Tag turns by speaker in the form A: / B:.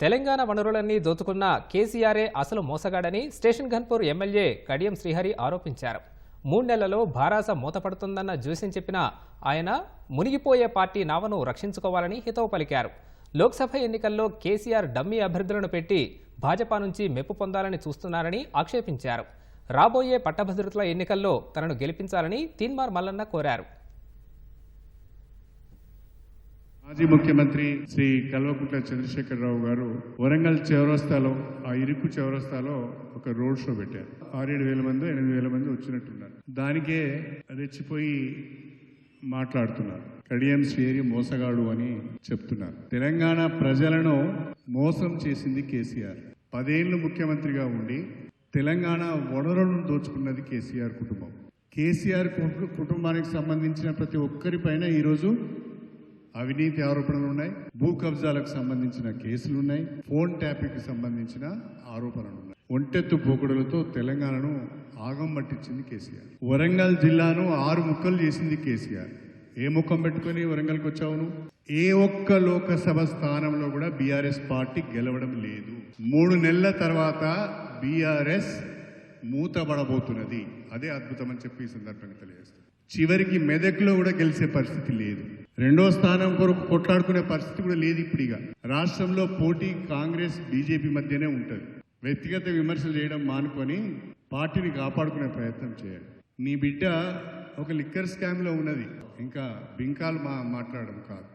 A: తెలంగాణ వనరులన్నీ దోచుకున్న కేసీఆరే అసలు మోసగాడని స్టేషన్ ఘన్పూర్ ఎమ్మెల్యే కడియం శ్రీహరి ఆరోపించారు. మూడు నెలల్లో భారాస మూతపడుతుందన్న జోస్యం చెప్పిన ఆయన మునిగిపోయే పార్టీ నావను రక్షించుకోవాలని హితవు పలికారు. లోక్సభ ఎన్నికల్లో కేసీఆర్ డమ్మీ అభ్యర్థులను పెట్టి భాజపా నుంచి మెప్పు పొందాలని చూస్తున్నారని ఆక్షేపించారు. రాబోయే పట్టభద్రతల ఎన్నికల్లో తనను గెలిపించాలని తీన్మార్ మల్లన్న కోరారు.
B: మాజీ ముఖ్యమంత్రి శ్రీ కల్వకుంట్ల చంద్రశేఖరరావు గారు వరంగల్ చౌరస్తాలో ఆ ఇరుకు చౌరస్తాలో ఒక రోడ్ షో పెట్టారు. ఆరేడు వేల మంది ఎనిమిది వేల మంది వచ్చినట్టున్నారు. దానికే రెచ్చిపోయి మాట్లాడుతున్నారు. కడియం శ్రీహరి మోసగాడు అని చెప్తున్నారు. తెలంగాణ ప్రజలను మోసం చేసింది కేసీఆర్. పదేళ్ళు ముఖ్యమంత్రిగా ఉండి తెలంగాణ వనరులను దోచుకున్నది కేసీఆర్ కుటుంబం. కేసీఆర్ కుటుంబానికి సంబంధించిన ప్రతి ఒక్కరిపైన ఈరోజు అవినీతి ఆరోపణలు ఉన్నాయి. భూ కబ్జాలకు సంబంధించిన కేసులు ఉన్నాయి. ఫోన్ ట్యాపింగ్కి సంబంధించిన ఆరోపణలు ఉన్నాయి. ఒంటెత్తు పోకడులతో తెలంగాణను ఆగం పట్టించింది కేసీఆర్. వరంగల్ జిల్లాను ఆరు ముక్కలు చేసింది కేసీఆర్. ఏ ముఖం పెట్టుకొని వరంగల్కి వచ్చావును ఏ ఒక్క లోకసభ స్థానంలో కూడా బీఆర్ఎస్ పార్టీ గెలవడం లేదు. మూడు నెలల తర్వాత బీఆర్ఎస్ మూతబడబోతున్నది. అదే అద్భుతం అని చెప్పి ఈ సందర్భంగా తెలియజేస్తాను చివరికి మెదక్లో కూడా గెలిచే పరిస్థితి లేదు. రెండో స్థానం కొరకు కొట్లాడుకునే పరిస్థితి కూడా లేదు ఇప్పుడు ఇక రాష్ట్రంలో పోటీ కాంగ్రెస్ బీజేపీ మధ్యనే ఉంటుంది. వ్యక్తిగత విమర్శలు చేయడం మానుకొని పార్టీని కాపాడుకునే ప్రయత్నం చేయాలి. నీ బిడ్డ ఒక లిక్కర్ స్కామ్లో ఉన్నది. ఇంకా బింకాలు మా మాట్లాడడం కాదు.